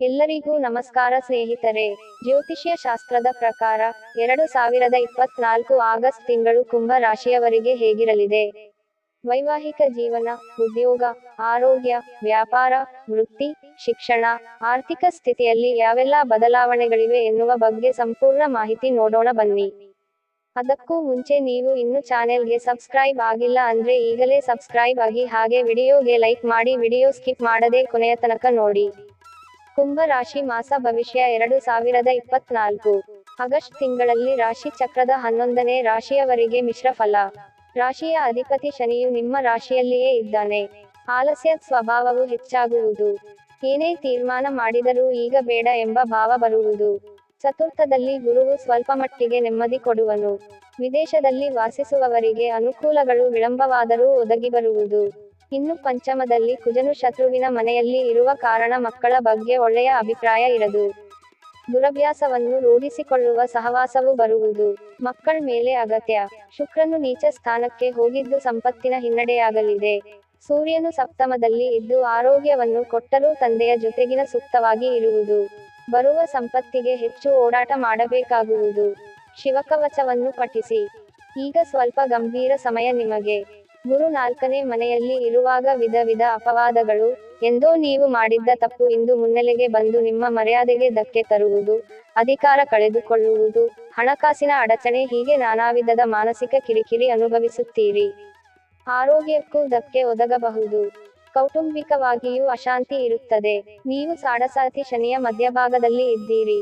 ಎಲ್ಲರಿಗೂ ನಮಸ್ಕಾರ ಸ್ನೇಹಿತರೆ. ಜ್ಯೋತಿಷ್ಯ ಶಾಸ್ತ್ರದ ಪ್ರಕಾರ ಎರಡು ಸಾವಿರದ ಇಪ್ಪತ್ನಾಲ್ಕು ಆಗಸ್ಟ್ ತಿಂಗಳು ಕುಂಭ ರಾಶಿಯವರಿಗೆ ಹೇಗಿರಲಿದೆ? ವೈವಾಹಿಕ ಜೀವನ, ಉದ್ಯೋಗ, ಆರೋಗ್ಯ, ವ್ಯಾಪಾರ, ವೃತ್ತಿ, ಶಿಕ್ಷಣ, ಆರ್ಥಿಕ ಸ್ಥಿತಿಯಲ್ಲಿ ಯಾವೆಲ್ಲ ಬದಲಾವಣೆಗಳಿವೆ ಎನ್ನುವ ಬಗ್ಗೆ ಸಂಪೂರ್ಣ ಮಾಹಿತಿ ನೋಡೋಣ ಬನ್ನಿ. ಅದಕ್ಕೂ ಮುಂಚೆ ನೀವು ಇನ್ನು ಚಾನೆಲ್ಗೆ ಸಬ್ಸ್ಕ್ರೈಬ್ ಆಗಿಲ್ಲ ಅಂದ್ರೆ ಈಗಲೇ ಸಬ್ಸ್ಕ್ರೈಬ್ ಆಗಿ ಹಾಗೆ ವಿಡಿಯೋಗೆ ಲೈಕ್ ಮಾಡಿ ವಿಡಿಯೋ ಸ್ಕಿಪ್ ಮಾಡದೆ ಕೊನೆಯ ತನಕ ನೋಡಿ. ಕುಂಭ ರಾಶಿ ಮಾಸ ಭವಿಷ್ಯ ಎರಡು ಸಾವಿರದ ಇಪ್ಪತ್ನಾಲ್ಕು. ಆಗಸ್ಟ್ ತಿಂಗಳಲ್ಲಿ ರಾಶಿ ಚಕ್ರದ ಹನ್ನೊಂದನೇ ರಾಶಿಯವರಿಗೆ ಮಿಶ್ರ ಫಲ. ರಾಶಿಯ ಅಧಿಪತಿ ಶನಿಯು ನಿಮ್ಮ ರಾಶಿಯಲ್ಲಿಯೇ ಇದ್ದಾನೆ. ಆಲಸ್ಯ ಸ್ವಭಾವವು ಹೆಚ್ಚಾಗುವುದು. ಏನೇ ತೀರ್ಮಾನ ಮಾಡಿದರೂ ಈಗ ಬೇಡ ಎಂಬ ಭಾವ ಬರುವುದು. ಚತುರ್ಥದಲ್ಲಿ ಗುರುವು ಸ್ವಲ್ಪ ಮಟ್ಟಿಗೆ ನೆಮ್ಮದಿ ಕೊಡುವನು. ವಿದೇಶದಲ್ಲಿ ವಾಸಿಸುವವರಿಗೆ ಅನುಕೂಲಗಳು ವಿಳಂಬವಾದರೂ ಒದಗಿ ಬರುವುದು. ಇನ್ನು ಪಂಚಮದಲ್ಲಿ ಕುಜನು ಶತ್ರುವಿನ ಮನೆಯಲ್ಲಿ ಇರುವ ಕಾರಣ ಮಕ್ಕಳ ಬಗ್ಗೆ ಒಳ್ಳೆಯ ಅಭಿಪ್ರಾಯ ಇರದು. ದುರಭ್ಯಾಸವನ್ನು ರೂಢಿಸಿಕೊಳ್ಳುವ ಸಹವಾಸವು ಬರುವುದು. ಮಕ್ಕಳ ಮೇಲೆ ಅಗತ್ಯ. ಶುಕ್ರನು ನೀಚ ಸ್ಥಾನಕ್ಕೆ ಹೋಗಿದ್ದು ಸಂಪತ್ತಿನ ಹಿನ್ನಡೆಯಾಗಲಿದೆ. ಸೂರ್ಯನು ಸಪ್ತಮದಲ್ಲಿ ಇದ್ದು ಆರೋಗ್ಯವನ್ನು ಕೊಟ್ಟರೂ ತಂದೆಯ ಜೊತೆಗಿನ ಸೂಕ್ತವಾಗಿ ಇರುವುದು. ಬರುವ ಸಂಪತ್ತಿಗೆ ಹೆಚ್ಚು ಓಡಾಟ ಮಾಡಬೇಕಾಗುವುದು. ಶಿವಕವಚವನ್ನು ಪಠಿಸಿ. ಈಗ ಸ್ವಲ್ಪ ಗಂಭೀರ ಸಮಯ ನಿಮಗೆ. ಗುರು ನಾಲ್ಕನೇ ಮನೆಯಲ್ಲಿ ಇರುವಾಗ ವಿಧ ವಿಧ ಅಪವಾದಗಳು, ಎಂದೋ ನೀವು ಮಾಡಿದ್ದ ತಪ್ಪು ಇಂದು ಮುನ್ನೆಲೆಗೆ ಬಂದು ನಿಮ್ಮ ಮರ್ಯಾದೆಗೆ ಧಕ್ಕೆ ತರುವುದು, ಅಧಿಕಾರ ಕಳೆದುಕೊಳ್ಳುವುದು, ಹಣಕಾಸಿನ ಅಡಚಣೆ ಹೀಗೆ ನಾನಾ ವಿಧದ ಮಾನಸಿಕ ಕಿರಿಕಿರಿ ಅನುಭವಿಸುತ್ತೀರಿ. ಆರೋಗ್ಯಕ್ಕೂ ಧಕ್ಕೆ ಒದಗಬಹುದು. ಕೌಟುಂಬಿಕವಾಗಿಯೂ ಅಶಾಂತಿ ಇರುತ್ತದೆ. ನೀವು ಸಾಡಸಾತಿ ಶನಿಯ ಮಧ್ಯಭಾಗದಲ್ಲಿ ಇದ್ದೀರಿ.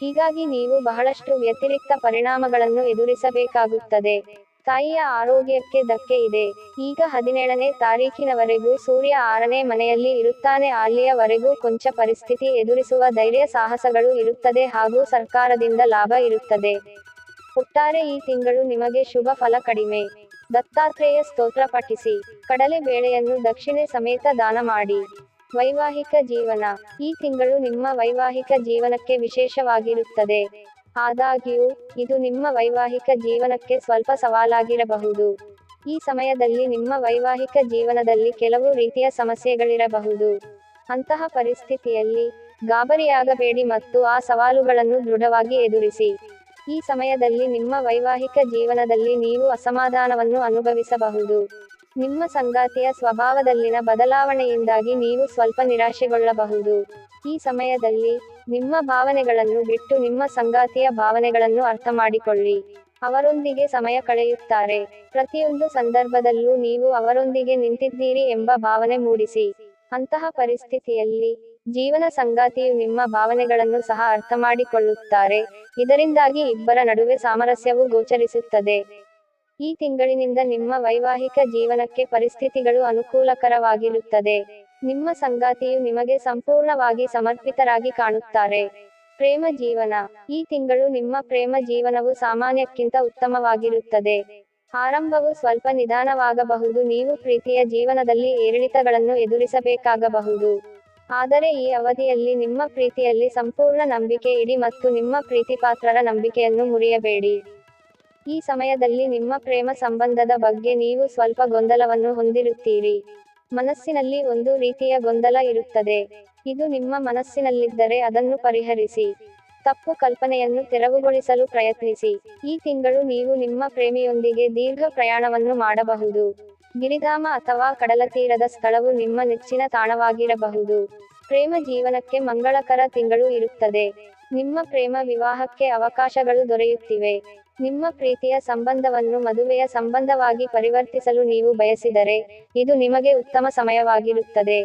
ಹೀಗಾಗಿ ನೀವು ಬಹಳಷ್ಟು ವ್ಯತಿರಿಕ್ತ ಪರಿಣಾಮಗಳನ್ನು ಎದುರಿಸಬೇಕಾಗುತ್ತದೆ. ತಾಯಿಯ ಆರೋಗ್ಯಕ್ಕೆ ಧಕ್ಕೆ ಇದೆ. ಈಗ ಹದಿನೇಳನೇ ತಾರೀಖಿನವರೆಗೂ ಸೂರ್ಯ ಆರನೇ ಮನೆಯಲ್ಲಿ ಇರುತ್ತಾನೆ. ಅಲ್ಲಿಯವರೆಗೂ ಕೊಂಚ ಪರಿಸ್ಥಿತಿ ಎದುರಿಸುವ ಧೈರ್ಯ, ಸಾಹಸಗಳು ಇರುತ್ತದೆ ಹಾಗೂ ಸರ್ಕಾರದಿಂದ ಲಾಭ ಇರುತ್ತದೆ. ಒಟ್ಟಾರೆ ಈ ತಿಂಗಳು ನಿಮಗೆ ಶುಭ ಫಲ ಕಡಿಮೆ. ದತ್ತಾತ್ರೇಯ ಸ್ತೋತ್ರ ಪಠಿಸಿ. ಕಡಲೆ ಬೇಳೆಯನ್ನು ದಕ್ಷಿಣೆ ಸಮೇತ ದಾನ ಮಾಡಿ. ವೈವಾಹಿಕ ಜೀವನ. ಈ ತಿಂಗಳು ನಿಮ್ಮ ವೈವಾಹಿಕ ಜೀವನಕ್ಕೆ ವಿಶೇಷವಾಗಿರುತ್ತದೆ. ಆದಾಗ್ಯೂ, ಇದು ನಿಮ್ಮ ವೈವಾಹಿಕ ಜೀವನಕ್ಕೆ ಸ್ವಲ್ಪ ಸವಾಲಾಗಿರಬಹುದು. ಈ ಸಮಯದಲ್ಲಿ ನಿಮ್ಮ ವೈವಾಹಿಕ ಜೀವನದಲ್ಲಿ ಕೆಲವು ರೀತಿಯ ಸಮಸ್ಯೆಗಳಿರಬಹುದು. ಅಂತಹ ಪರಿಸ್ಥಿತಿಯಲ್ಲಿ, ಗಾಬರಿಯಾಗಬೇಡಿ ಮತ್ತು ಆ ಸವಾಲುಗಳನ್ನು ದೃಢವಾಗಿ ಎದುರಿಸಿ. ಈ ಸಮಯದಲ್ಲಿ ನಿಮ್ಮ ವೈವಾಹಿಕ ಜೀವನದಲ್ಲಿ ನೀವು ಅಸಮಾಧಾನವನ್ನು ಅನುಭವಿಸಬಹುದು. ನಿಮ್ಮ ಸಂಗಾತಿಯ ಸ್ವಭಾವದಲ್ಲಿನ ಬದಲಾವಣೆಯಿಂದಾಗಿ ನೀವು ಸ್ವಲ್ಪ ನಿರಾಶೆಗೊಳ್ಳಬಹುದು. ಈ ಸಮಯದಲ್ಲಿ ನಿಮ್ಮ ಭಾವನೆಗಳನ್ನು ಬಿಟ್ಟು ನಿಮ್ಮ ಸಂಗಾತಿಯ ಭಾವನೆಗಳನ್ನು ಅರ್ಥ ಮಾಡಿಕೊಳ್ಳಿ ಅವರೊಂದಿಗೆ ಸಮಯ ಕಳೆಯುತ್ತಾರೆ. ಪ್ರತಿಯೊಂದು ಸಂದರ್ಭದಲ್ಲೂ ನೀವು ಅವರೊಂದಿಗೆ ನಿಂತಿದ್ದೀರಿ ಎಂಬ ಭಾವನೆ ಮೂಡಿಸಿ. ಅಂತಹ ಪರಿಸ್ಥಿತಿಯಲ್ಲಿ ಜೀವನ ಸಂಗಾತಿಯು ನಿಮ್ಮ ಭಾವನೆಗಳನ್ನು ಸಹ ಅರ್ಥ ಮಾಡಿಕೊಳ್ಳುತ್ತಾರೆ ಇದರಿಂದಾಗಿ ಇಬ್ಬರ ನಡುವೆ ಸಾಮರಸ್ಯವು ಗೋಚರಿಸುತ್ತದೆ. ಈ ತಿಂಗಳಿನಿಂದ ನಿಮ್ಮ ವೈವಾಹಿಕ ಜೀವನಕ್ಕೆ ಪರಿಸ್ಥಿತಿಗಳು ಅನುಕೂಲಕರವಾಗಿರುತ್ತದೆ. ನಿಮ್ಮ ಸಂಗಾತಿಯು ನಿಮಗೆ ಸಂಪೂರ್ಣವಾಗಿ ಸಮರ್ಪಿತರಾಗಿ ಕಾಣುತ್ತಾರೆ. ಪ್ರೇಮ ಜೀವನ. ಈ ತಿಂಗಳು ನಿಮ್ಮ ಪ್ರೇಮ ಜೀವನವು ಸಾಮಾನ್ಯಕ್ಕಿಂತ ಉತ್ತಮವಾಗಿರುತ್ತದೆ. ಆರಂಭವು ಸ್ವಲ್ಪ ನಿಧಾನವಾಗಬಹುದು. ನೀವು ಪ್ರೀತಿಯ ಜೀವನದಲ್ಲಿ ಏರಿಳಿತಗಳನ್ನು ಎದುರಿಸಬೇಕಾಗಬಹುದು. ಆದರೆ ಈ ಅವಧಿಯಲ್ಲಿ ನಿಮ್ಮ ಪ್ರೀತಿಯಲ್ಲಿ ಸಂಪೂರ್ಣ ನಂಬಿಕೆ ಇಡಿ ಮತ್ತು ನಿಮ್ಮ ಪ್ರೀತಿಪಾತ್ರರ ನಂಬಿಕೆಯನ್ನು ಮುರಿಯಬೇಡಿ. ಈ ಸಮಯದಲ್ಲಿ ನಿಮ್ಮ ಪ್ರೇಮ ಸಂಬಂಧದ ಬಗ್ಗೆ ನೀವು ಸ್ವಲ್ಪ ಗೊಂದಲವನ್ನು ಹೊಂದಿರುತ್ತೀರಿ. ಮನಸ್ಸಿನಲ್ಲಿ ಒಂದು ರೀತಿಯ ಗೊಂದಲ ಇರುತ್ತದೆ. ಇದು ನಿಮ್ಮ ಮನಸ್ಸಿನಲ್ಲಿದ್ದರೆ ಅದನ್ನು ಪರಿಹರಿಸಿ. ತಪ್ಪು ಕಲ್ಪನೆಯನ್ನು ತೆರವುಗೊಳಿಸಲು ಪ್ರಯತ್ನಿಸಿ. ಈ ತಿಂಗಳು ನೀವು ನಿಮ್ಮ ಪ್ರೇಮಿಯೊಂದಿಗೆ ದೀರ್ಘ ಪ್ರಯಾಣವನ್ನು ಮಾಡಬಹುದು. ಗಿರಿಧಾಮ ಅಥವಾ ಕಡಲತೀರದ ಸ್ಥಳವು ನಿಮ್ಮ ನೆಚ್ಚಿನ ತಾಣವಾಗಿರಬಹುದು. ಪ್ರೇಮ ಜೀವನಕ್ಕೆ ಮಂಗಳಕರ ತಿಂಗಳು ಇರುತ್ತದೆ. ನಿಮ್ಮ ಪ್ರೇಮ ವಿವಾಹಕ್ಕೆ ಅವಕಾಶಗಳು ದೊರೆಯುತ್ತಿವೆ. ನಿಮ್ಮ ಪ್ರೀತಿಯ ಸಂಬಂಧವನ್ನು ಮದುವೆಯ ಸಂಬಂಧವಾಗಿ ಪರಿವರ್ತಿಸಲು ನೀವು ಬಯಸಿದರೆ ಇದು ನಿಮಗೆ ಉತ್ತಮ ಸಮಯವಾಗಿರುತ್ತದೆ.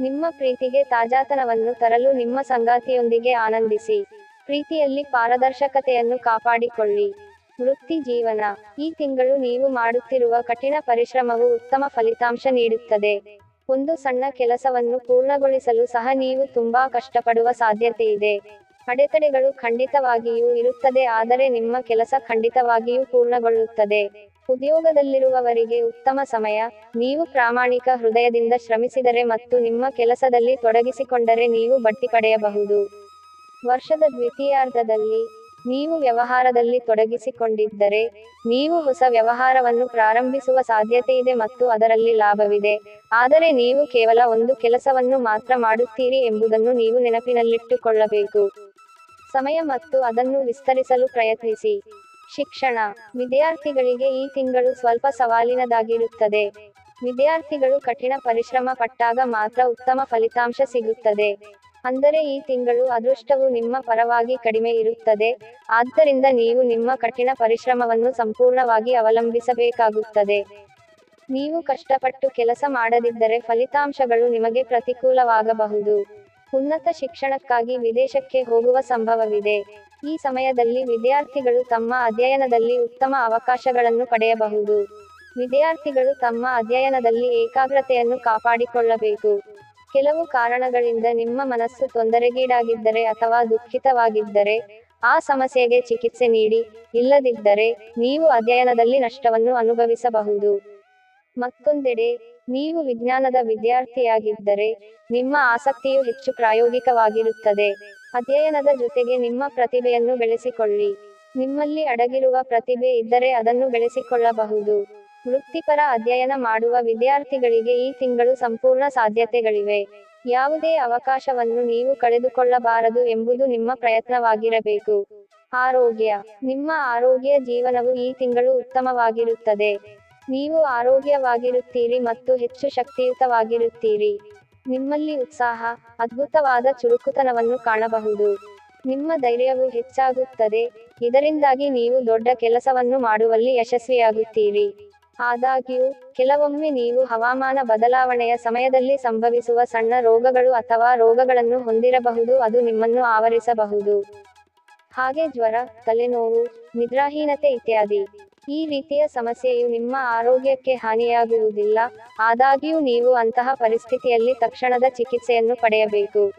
ನಿಮ್ಮ ಪ್ರೀತಿಗೆ ತಾಜಾತನವನ್ನು ತರಲು ನಿಮ್ಮ ಸಂಗಾತಿಯೊಂದಿಗೆ ಆನಂದಿಸಿ. ಪ್ರೀತಿಯಲ್ಲಿ ಪಾರದರ್ಶಕತೆಯನ್ನು ಕಾಪಾಡಿಕೊಳ್ಳಿ. ವೃತ್ತಿ ಜೀವನ. ಈ ತಿಂಗಳು ನೀವು ಮಾಡುತ್ತಿರುವ ಕಠಿಣ ಪರಿಶ್ರಮವು ಉತ್ತಮ ಫಲಿತಾಂಶ ನೀಡುತ್ತದೆ. ಒಂದು ಸಣ್ಣ ಕೆಲಸವನ್ನು ಪೂರ್ಣಗೊಳಿಸಲು ಸಹ ನೀವು ತುಂಬಾ ಕಷ್ಟಪಡುವ ಸಾಧ್ಯತೆಯಿದೆ. ಅಡೆತಡೆಗಳು ಖಂಡಿತವಾಗಿಯೂ ಇರುತ್ತದೆ, ಆದರೆ ನಿಮ್ಮ ಕೆಲಸ ಖಂಡಿತವಾಗಿಯೂ ಪೂರ್ಣಗೊಳ್ಳುತ್ತದೆ. ಉದ್ಯೋಗದಲ್ಲಿರುವವರಿಗೆ ಉತ್ತಮ ಸಮಯ, ನೀವು ಪ್ರಾಮಾಣಿಕ ಹೃದಯದಿಂದ ಶ್ರಮಿಸಿದರೆ ಮತ್ತು ನಿಮ್ಮ ಕೆಲಸದಲ್ಲಿ ತೊಡಗಿಸಿಕೊಂಡರೆ ನೀವು ಬಡ್ತಿ ಪಡೆಯಬಹುದು. ವರ್ಷದ ದ್ವಿತೀಯಾರ್ಧದಲ್ಲಿ ನೀವು ವ್ಯವಹಾರದಲ್ಲಿ ತೊಡಗಿಸಿಕೊಂಡಿದ್ದರೆ, ನೀವು ಹೊಸ ವ್ಯವಹಾರವನ್ನು ಪ್ರಾರಂಭಿಸುವ ಸಾಧ್ಯತೆಯಿದೆ ಮತ್ತು ಅದರಲ್ಲಿ ಲಾಭವಿದೆ. ಆದರೆ ನೀವು ಕೇವಲ ಒಂದು ಕೆಲಸವನ್ನು ಮಾತ್ರ ಮಾಡುತ್ತೀರಿ ಎಂಬುದನ್ನು ನೀವು ನೆನಪಿನಲ್ಲಿಟ್ಟುಕೊಳ್ಳಬೇಕು. ಸಮಯ ಮತ್ತು ಅದನ್ನು ವಿಸ್ತರಿಸಲು ಪ್ರಯತ್ನಿಸಿ. ಶಿಕ್ಷಣ. ವಿದ್ಯಾರ್ಥಿಗಳಿಗೆ ಈ ತಿಂಗಳು ಸ್ವಲ್ಪ ಸವಾಲಿನದಾಗಿರುತ್ತದೆ. ವಿದ್ಯಾರ್ಥಿಗಳು ಕಠಿಣ ಪರಿಶ್ರಮ ಪಟ್ಟಾಗ ಮಾತ್ರ ಉತ್ತಮ ಫಲಿತಾಂಶ ಸಿಗುತ್ತದೆ. ಅಂದರೆ ಈ ತಿಂಗಳು ಅದೃಷ್ಟವು ನಿಮ್ಮ ಪರವಾಗಿ ಕಡಿಮೆ ಇರುತ್ತದೆ. ಆದ್ದರಿಂದ ನೀವು ನಿಮ್ಮ ಕಠಿಣ ಪರಿಶ್ರಮವನ್ನು ಸಂಪೂರ್ಣವಾಗಿ ಅವಲಂಬಿಸಬೇಕಾಗುತ್ತದೆ. ನೀವು ಕಷ್ಟಪಟ್ಟು ಕೆಲಸ ಮಾಡದಿದ್ದರೆ ಫಲಿತಾಂಶಗಳು ನಿಮಗೆ ಪ್ರತಿಕೂಲವಾಗಬಹುದು. ಉನ್ನತ ಶಿಕ್ಷಣಕ್ಕಾಗಿ ವಿದೇಶಕ್ಕೆ ಹೋಗುವ ಸಂಭವವಿದೆ. ಈ ಸಮಯದಲ್ಲಿ ವಿದ್ಯಾರ್ಥಿಗಳು ತಮ್ಮ ಅಧ್ಯಯನದಲ್ಲಿ ಉತ್ತಮ ಅವಕಾಶಗಳನ್ನು ಪಡೆಯಬಹುದು. ವಿದ್ಯಾರ್ಥಿಗಳು ತಮ್ಮ ಅಧ್ಯಯನದಲ್ಲಿ ಏಕಾಗ್ರತೆಯನ್ನು ಕಾಪಾಡಿಕೊಳ್ಳಬೇಕು. ಕೆಲವು ಕಾರಣಗಳಿಂದ ನಿಮ್ಮ ಮನಸ್ಸು ತೊಂದರೆಗೀಡಾಗಿದ್ದರೆ ಅಥವಾ ದುಃಖಿತವಾಗಿದ್ದರೆ, ಆ ಸಮಸ್ಯೆಗೆ ಚಿಕಿತ್ಸೆ ನೀಡಿ, ಇಲ್ಲದಿದ್ದರೆ ನೀವು ಅಧ್ಯಯನದಲ್ಲಿ ನಷ್ಟವನ್ನು ಅನುಭವಿಸಬಹುದು. ಮತ್ತೊಂದೆಡೆ ನೀವು ವಿಜ್ಞಾನದ ವಿದ್ಯಾರ್ಥಿಯಾಗಿದ್ದರೆ ನಿಮ್ಮ ಆಸಕ್ತಿಯು ಹೆಚ್ಚು ಪ್ರಾಯೋಗಿಕವಾಗಿರುತ್ತದೆ. ಅಧ್ಯಯನದ ಜೊತೆಗೆ ನಿಮ್ಮ ಪ್ರತಿಭೆಯನ್ನು ಬೆಳೆಸಿಕೊಳ್ಳಿ. ನಿಮ್ಮಲ್ಲಿ ಅಡಗಿರುವ ಪ್ರತಿಭೆ ಇದ್ದರೆ ಅದನ್ನು ಬೆಳೆಸಿಕೊಳ್ಳಬಹುದು. ವೃತ್ತಿಪರ ಅಧ್ಯಯನ ಮಾಡುವ ವಿದ್ಯಾರ್ಥಿಗಳಿಗೆ ಈ ತಿಂಗಳು ಸಂಪೂರ್ಣ ಸಾಧ್ಯತೆಗಳಿವೆ. ಯಾವುದೇ ಅವಕಾಶವನ್ನು ನೀವು ಕಳೆದುಕೊಳ್ಳಬಾರದು ಎಂಬುದು ನಿಮ್ಮ ಪ್ರಯತ್ನವಾಗಿರಬೇಕು. ಆರೋಗ್ಯ. ನಿಮ್ಮ ಆರೋಗ್ಯ ಜೀವನವು ಈ ತಿಂಗಳು ಉತ್ತಮವಾಗಿರುತ್ತದೆ. ನೀವು ಆರೋಗ್ಯವಾಗಿರುತ್ತೀರಿ ಮತ್ತು ಹೆಚ್ಚು ಶಕ್ತಿಯುತವಾಗಿರುತ್ತೀರಿ. ನಿಮ್ಮಲ್ಲಿ ಉತ್ಸಾಹ, ಅದ್ಭುತವಾದ ಚುರುಕುತನವನ್ನು ಕಾಣಬಹುದು. ನಿಮ್ಮ ಧೈರ್ಯವು ಹೆಚ್ಚಾಗುತ್ತದೆ. ಇದರಿಂದಾಗಿ ನೀವು ದೊಡ್ಡ ಕೆಲಸವನ್ನು ಮಾಡುವಲ್ಲಿ ಯಶಸ್ವಿಯಾಗುತ್ತೀರಿ. ಆದಾಗ್ಯೂ, ಕೆಲವೊಮ್ಮೆ ನೀವು ಹವಾಮಾನ ಬದಲಾವಣೆಯ ಸಮಯದಲ್ಲಿ ಸಂಭವಿಸುವ ಸಣ್ಣ ರೋಗಗಳು ಅಥವಾ ರೋಗಗಳನ್ನು ಹೊಂದಿರಬಹುದು, ಅದು ನಿಮ್ಮನ್ನು ಆವರಿಸಬಹುದು. ಹಾಗೆ ಜ್ವರ, ತಲೆನೋವು, ನಿದ್ರಾಹೀನತೆ ಇತ್ಯಾದಿ. ಈ ರೀತಿಯ ಸಮಸ್ಯೆಯು ನಿಮ್ಮ ಆರೋಗ್ಯಕ್ಕೆ ಹಾನಿಯಾಗುವುದಿಲ್ಲ. ಆದಾಗ್ಯೂ ನೀವು ಅಂತಹ ಪರಿಸ್ಥಿತಿಯಲ್ಲಿ ತಕ್ಷಣದ ಚಿಕಿತ್ಸೆಯನ್ನು ಪಡೆಯಬೇಕು.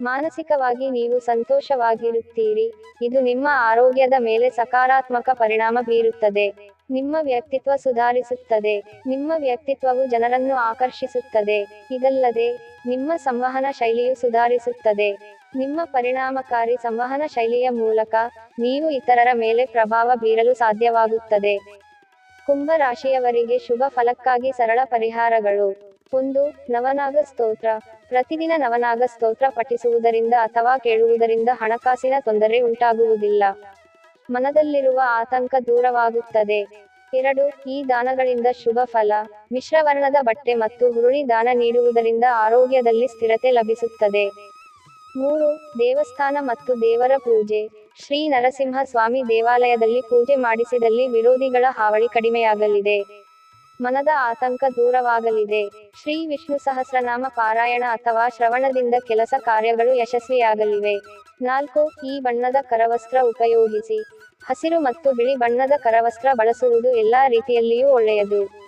ಮಾನಸಿಕವಾಗಿ ನೀವು ಸಂತೋಷವಾಗಿರುತ್ತೀರಿ. ಇದು ನಿಮ್ಮ ಆರೋಗ್ಯದ ಮೇಲೆ ಸಕಾರಾತ್ಮಕ ಪರಿಣಾಮ ಬೀರುತ್ತದೆ. ನಿಮ್ಮ ವ್ಯಕ್ತಿತ್ವ ಸುಧಾರಿಸುತ್ತದೆ. ನಿಮ್ಮ ವ್ಯಕ್ತಿತ್ವವು ಜನರನ್ನು ಆಕರ್ಷಿಸುತ್ತದೆ. ಇದಲ್ಲದೆ, ನಿಮ್ಮ ಸಂವಹನ ಶೈಲಿಯು ಸುಧಾರಿಸುತ್ತದೆ. ನಿಮ್ಮ ಪರಿಣಾಮಕಾರಿ ಸಂವಹನ ಶೈಲಿಯ ಮೂಲಕ ನೀವು ಇತರರ ಮೇಲೆ ಪ್ರಭಾವ ಬೀರಲು ಸಾಧ್ಯವಾಗುತ್ತದೆ. ಕುಂಭ ರಾಶಿಯವರಿಗೆ ಶುಭ ಫಲಕ್ಕಾಗಿ ಸರಳ ಪರಿಹಾರಗಳು. ಒಂದು ನವನಾಗ ಸ್ತೋತ್ರ ಪ್ರತಿದಿನ ನವನಾಗ ಸ್ತೋತ್ರ ಪಠಿಸುವುದರಿಂದ ಅಥವಾ ಕೇಳುವುದರಿಂದ ಹಣಕಾಸಿನ ತೊಂದರೆ ಉಂಟಾಗುವುದಿಲ್ಲ. ಮನದಲ್ಲಿರುವ ಆತಂಕ ದೂರವಾಗುತ್ತದೆ. ಎರಡು, ಈ ದಾನಗಳಿಂದ ಶುಭ ಫಲ. ಮಿಶ್ರವರ್ಣದ ಬಟ್ಟೆ ಮತ್ತು ಹುರುಳಿ ದಾನ ನೀಡುವುದರಿಂದ ಆರೋಗ್ಯದಲ್ಲಿ ಸ್ಥಿರತೆ ಲಭಿಸುತ್ತದೆ. ಮೂರು, ದೇವಸ್ಥಾನ ಮತ್ತು ದೇವರ ಪೂಜೆ. ಶ್ರೀ ನರಸಿಂಹ ಸ್ವಾಮಿ ದೇವಾಲಯದಲ್ಲಿ ಪೂಜೆ ಮಾಡಿಸಿದಲ್ಲಿ ವಿರೋಧಿಗಳ ಹಾವಳಿ ಕಡಿಮೆಯಾಗಲಿದೆ. ಮನದ ಆತಂಕ ದೂರವಾಗಲಿದೆ. ಶ್ರೀ ವಿಷ್ಣು ಸಹಸ್ರನಾಮ ಪಾರಾಯಣ ಅಥವಾ ಶ್ರವಣದಿಂದ ಕೆಲಸ ಕಾರ್ಯಗಳು ಯಶಸ್ವಿಯಾಗಲಿವೆ. ನಾಲ್ಕು, ಈ ಬಣ್ಣದ ಕರವಸ್ತ್ರ ಉಪಯೋಗಿಸಿ. ಹಸಿರು ಮತ್ತು ಬಿಳಿ ಬಣ್ಣದ ಕರವಸ್ತ್ರ ಬಳಸುವುದು ಎಲ್ಲಾ ರೀತಿಯಲ್ಲಿಯೂ ಒಳ್ಳೆಯದು.